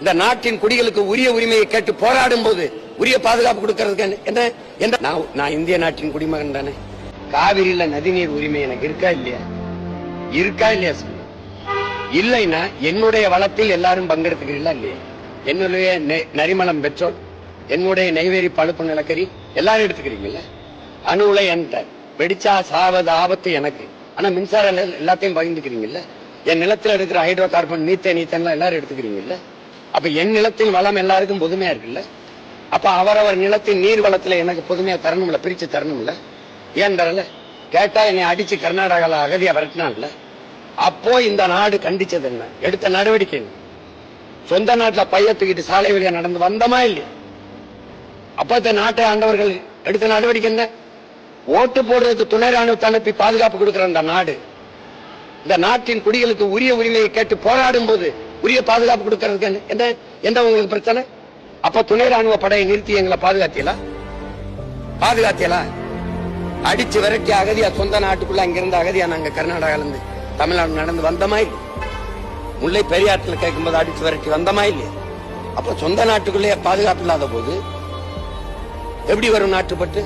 இந்த நாட்டின் குடிகளுக்கு உரிய உரிமையை கேட்டு போராடும் போது உரிய பாதுகாப்பு கொடுக்கறதுக்கு என்ன- என்ன நான் நான் இந்திய நாட்டின் குடிமகன் தானே. காவிரியில நதிநீர் உரிமை எனக்கு இருக்கா இல்லையா? இருக்கா இல்லையா சொல்லு. இல்லைன்னா என்னுடைய வளத்தில் எல்லாரும் பங்கெடுத்துக்கிறீங்களா இல்லையா? என்னுடைய நெ- பெற்றோர் பெட்ரோல் என்னுடைய நெய்வேலி பழுப்பு நிலக்கரி எல்லாரும் எடுத்துக்கிறீங்கல்ல? அணு உலை என்கிட்ட. வெடிச்சா சாவது ஆபத்து எனக்கு. ஆனா மின்சாரம் எல்லாத்தையும் பகிர்ந்துக்கிறீங்கல்ல? என் நிலத்தில் இருக்கிற ஹைட்ரோ கார்பன் நீத்தே நீத்தன்லாம் எல்லாரும் எடுத்துக்கிறீங்கல்ல? அப்ப என் நிலத்தின் வளம் எல்லாருக்கும் பொதுமையா இருக்குல்ல? அப்ப அவரவர் நிலத்தின் நீர் வளத்துல எனக்கு பொதுமையா தரணும்ல பிரிச்சு தரணும்ல? ஏன் தரல? கேட்டா என்னை அடிச்சு கர்நாடகால அகதியா விரட்டினான்ல? அப்போ இந்த நாடு கண்டிச்சது என்ன? எடுத்த நடவடிக்கை என்ன? சொந்த நாட்டுல பைய தூக்கிட்டு சாலை வழியா நடந்து வந்தமா இல்லையா? அப்ப இந்த நாட்டை ஆண்டவர்கள் எடுத்த நடவடிக்கை என்ன? ஓட்டு போடுறதுக்கு துணை ராணுவத்தை அனுப்பி பாதுகாப்பு கொடுக்கிற அந்த நாடு. இந்த நாட்டின் குடிகளுக்கு உரிய உரிமையை கேட்டு போராடும் போது உரிய பாதுகாப்பு கொடுக்கறதுக்கு என்ன- எந்த உங்களுக்கு பிரச்சனை? அப்ப துணை ராணுவ படையை நிறுத்தி எங்களை பாதுகாத்தியலா பாதுகாத்தியலா அடிச்சு விரட்டி அகதியா சொந்த நாட்டுக்குள்ள அங்கிருந்து அகதியா நாங்க கர்நாடகால இருந்து தமிழ்நாடு நடந்து வந்தமா இல்லையா? முல்லை பெரியாற்றுல கேட்கும்போது அடிச்சு விரட்டி வந்தமா இல்லையா? அப்ப சொந்த நாட்டுக்குள்ளேயே பாதுகாப்பு இல்லாத போது எப்படி வரும் நாட்டுப்பட்டு